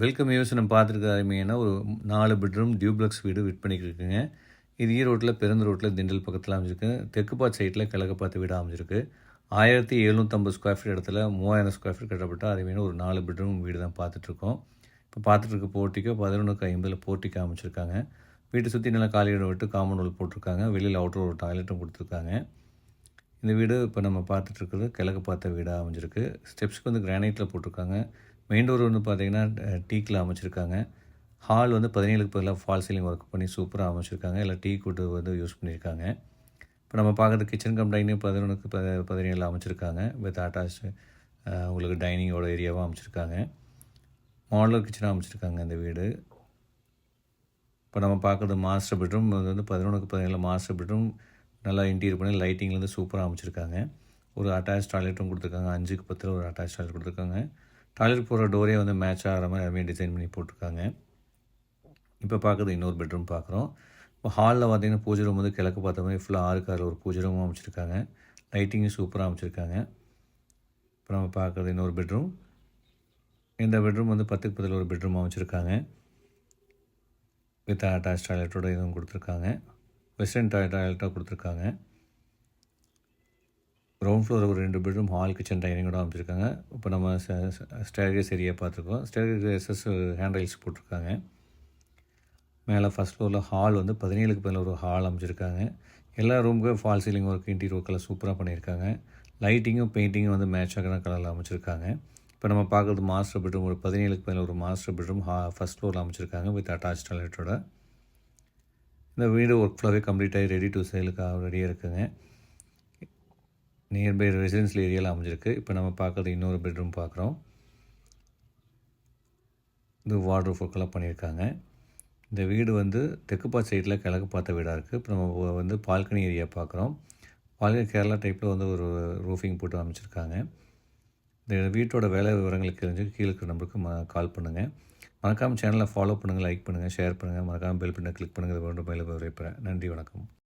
Welcome use நம்ம பார்த்துருக்க ஒரு நாலு பெட்ரூம் டியூப்ளக்ஸ் வீடு விற்பனைக்கு இருக்குங்க இது ஈரோட்டில் பெருந்த ரோட்டில் திண்டல் பக்கத்தில் அமைஞ்சிருக்கு. தெற்குப்பாத் சைட்டில் கிழக்கு பார்த்து வீடு அமைஞ்சிருக்கு. ஆயிரத்தி எழுநூற்றம்பது ஸ்கொயர் ஃபீட் இடத்துல மூவாயிரம் ஸ்கொயர் ஃபீட் கட்டப்பட்ட அருமையான ஒரு நாலு பெட்ரூம் வீடு தான் பார்த்துட்ருக்கோம். இப்போ பார்த்துட்ருக்க போர்ட்டிக்கோ பதினொன்றுக்கு ஐம்பதில் போர்ட்டிக்கோ அமைச்சிருக்காங்க வீட்டை சுற்றி நல்லா காலி இடம் விட்டு காமன் ரோல் போட்டிருக்காங்க. வெளியில் அவுட்டர் ஒரு டாய்லெட்டும் கொடுத்துருக்காங்க. இந்த வீடு இப்போ நம்ம பார்த்துட்ருக்குறது கிழக்கு பார்த்த வீடாக அமைஞ்சிருக்கு. ஸ்டெப்ஸ்க்கு வந்து கிரானைட்டில் போட்டிருக்காங்க. மெயின் டோர் வந்து பார்த்தீங்கன்னா டீக்கில் அமைச்சிருக்காங்க. ஹால் வந்து பதினேழுக்கு பதிலாக ஃபால் சீலிங் ஒர்க் பண்ணி சூப்பராக அமைச்சிருக்காங்க. இல்லை டீ கூட்டு வந்து யூஸ் பண்ணியிருக்காங்க இப்போ நம்ம பார்க்குறது கிச்சன் கம் டைனிங் பதினொன்றுக்கு ப பதினேழில் அமைச்சிருக்காங்க. வித் அட்டாச் உங்களுக்கு டைனிங்கோட ஏரியாவும் அமைச்சிருக்காங்க. மாடலர் கிச்சனாக அமைச்சிருக்காங்க இந்த வீடு. இப்போ நம்ம பார்க்குறது மாஸ்டர் பெட்ரூம் அது வந்து பதினொன்றுக்கு பதினேழு மாஸ்டர் பெட்ரூம் நல்லா இன்டீரியர் பண்ணி லைட்டிங்லேருந்து சூப்பராக அமைச்சிருக்காங்க. ஒரு அட்டாச் டாய்லெட்டும் கொடுத்துருக்காங்க. அஞ்சுக்கு பத்தில் ஒரு அட்டாச் டாய்லெட் கொடுத்துருக்காங்க. டாய்லெட் போகிற டோரே வந்து மேட்ச் ஆகிற மாதிரி எல்லாமே டிசைன் பண்ணி போட்டிருக்காங்க. இப்போ பார்க்குறது இன்னொரு பெட்ரூம் பார்க்குறோம். இப்போ ஹாலில் பார்த்தீங்கன்னா பூஜை ரூம் வந்து கிழக்கு பார்த்த மாதிரி ஃபுல்லாக ஆறு காரில் ஒரு பூஜை ரூமும் அமைச்சிருக்காங்க. லைட்டிங்கும் சூப்பராக அமைச்சிருக்காங்க. இப்போ நம்ம பார்க்குறது இன்னொரு பெட்ரூம் இந்த பெட்ரூம் வந்து பத்துக்கு பத்தில் ஒரு பெட்ரூம் அமைச்சிருக்காங்க. வித் அட்டாச் டாய்லெட்டோட இதுவும் கொடுத்துருக்காங்க. வெஸ்டர்ன் டாய் டாய்லெட்டாக கொடுத்துருக்காங்க. கிரவுண்ட் ஃப்ளோர் ஒரு ரெண்டு பெட்ரூம் ஹால் கிச்சன் டைனிங்கோட அமைச்சிருக்காங்க. இப்போ நம்ம ஸ்டேர்கேஸ் ஏரியா பார்த்துருக்கோம் ஸ்டேர்கேசஸ் ஹேண்ட் ரைல்ஸ் போட்டிருக்காங்க. மேலே ஃபஸ்ட் ஃப்ளோரில் ஹால் வந்து பதினேழுக்கு பதில் ஒரு ஹால் அமைச்சிருக்காங்க. எல்லா ரூமுக்கும் ஃபால் சீலிங் ஒர்க் இன்டீரியர் ஒர்க்கெல்லாம் சூப்பராக பண்ணியிருக்காங்க. லைட்டிங்கும் பெயிண்டிங்கும் வந்து மேட்ச் ஆகிற கலரில் அமைச்சிருக்காங்க. இப்போ நம்ம பார்க்குறது மாஸ்டர் பெட்ரூம் ஒரு பதினேழுக்கு பதில் ஒரு மாஸ்டர் பெட்ரூம் ஹா ஃபஸ்ட் ஃப்ளோரில் அமைச்சிருக்காங்க வித் அட்டாச் டாய்லெட்டோட. இந்த வீடு ஒர்க் ஃபுல்லாகவே கம்ப்ளீட் ஆகி ரெடி டு சேலுக்காக ரெடியாக இருக்குங்க. நியர்பை ரெசிடென்சியல் ஏரியாவில் அமைஞ்சிருக்கு. இப்போ நம்ம பார்க்குறது இன்னொரு பெட்ரூம் பார்க்குறோம். இது வார்ட்ரூப் ஒர்க்கெல்லாம் பண்ணியிருக்காங்க. இந்த வீடு வந்து தெற்கு பார்த்த சைடில் கிழக்கு பார்த்த வீடாக இருக்குது இப்போ நம்ம வந்து பால்கனி ஏரியா பார்க்குறோம். பால்கனி கேரளா டைப்பில் வந்து ஒரு ரூஃபிங் போட்டு அமைச்சிருக்காங்க. இந்த வீட்டோட வேலை விவரங்களுக்கு தெரிஞ்சு கீழே இருக்கிற நம்பருக்கு ம கால் பண்ணுங்கள் மறக்காமல் சேனலை ஃபாலோ பண்ணுங்கள் லைக் பண்ணுங்கள் ஷேர் பண்ணுங்கள் மறக்காமல் பெல் பட்டனை கிளிக் பண்ணுங்கள் வேண்டும் மேலே நன்றி வணக்கம்.